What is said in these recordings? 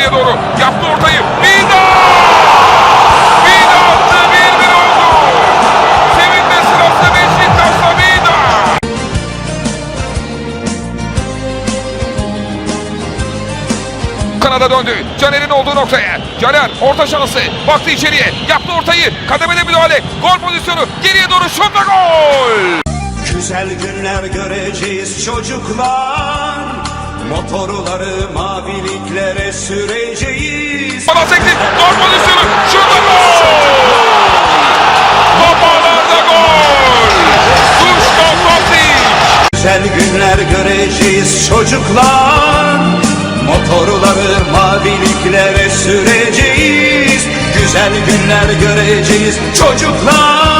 ileriye doğru. Yaptı ortayı. Vida! Vida attı. 1-1 oldu. Sevinçle sırası Beşiktaş'ta Vida. Kanada döndü. Caner'in olduğu noktaya. Caner orta şansı. Baktı içeriye. Yaptı ortayı. Kademede müdahale. Gol pozisyonu. Geriye doğru şutla gol. Güzel günler göreceğiz çocuklar. Motorları maviliklere süreceğiz Bana sekti. Gol pozisyonu. Ve gol. Kafalarda gol. Duško Tosić. Güzel günler göreceğiz çocuklar Motorları maviliklere süreceğiz Güzel günler göreceğiz çocuklar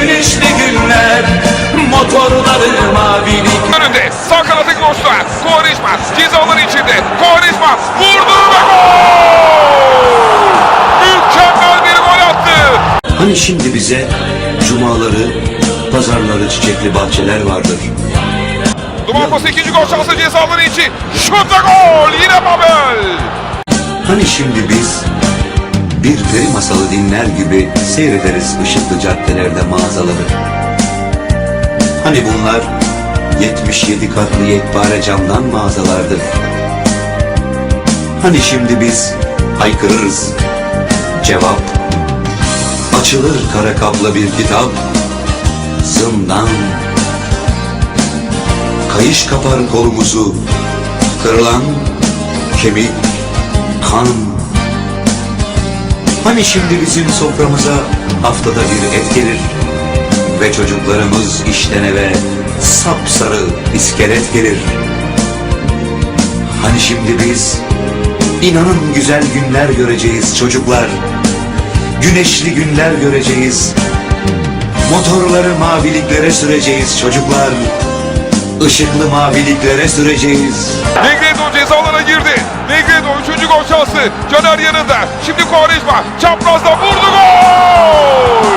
Önünde. Sağ kanatı koştu. Kovarejma. Cezaları içinde. Kovarejma. Vurdu ve gol. Mükemmel bir gol attı. Hani şimdi bize cumaları, pazarları çiçekli bahçeler vardır. Duman pası ikinci gol şansı cezaları için. Şut ve gol. Yine Mabel. Hani şimdi biz bir peri masalı dinler gibi seyrederiz ışıklı caddelerde mağazaları. Hani bunlar 77 katlı yekpare camdan mağazalardır. Hani şimdi biz haykırırız. Cevap açılır kara kaplı bir kitap. Zindan Kayış kapar kolumuzu Kırılan kemik kan Hani şimdi bizim soframıza haftada bir et gelir Çocuklarımız işten eve sapsarı iskelet gelir Hani şimdi biz inanın güzel günler göreceğiz çocuklar Güneşli günler göreceğiz Motorları maviliklere süreceğiz çocuklar Işıklı maviliklere süreceğiz Negredo cezalara girdi. Negredo üçüncü gol şansı. Caner yanında. Şimdi Kovarejma. Çaprazda vurdu gol.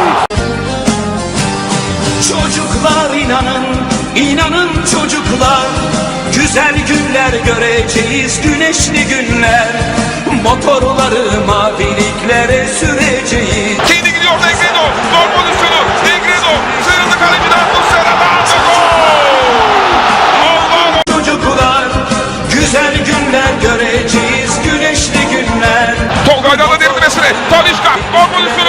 Motorları maviliklere süreceğiz Kendi gidiyor Negredo. Zor pozisyonu. Negredo Sıyrıldı kaleciden Muslera Bağlı gol! Çocuklar Güzel günler göreceğiz. Güneşli günler. Tolga'yla da derinmesine Talişka Gol pozisyonu.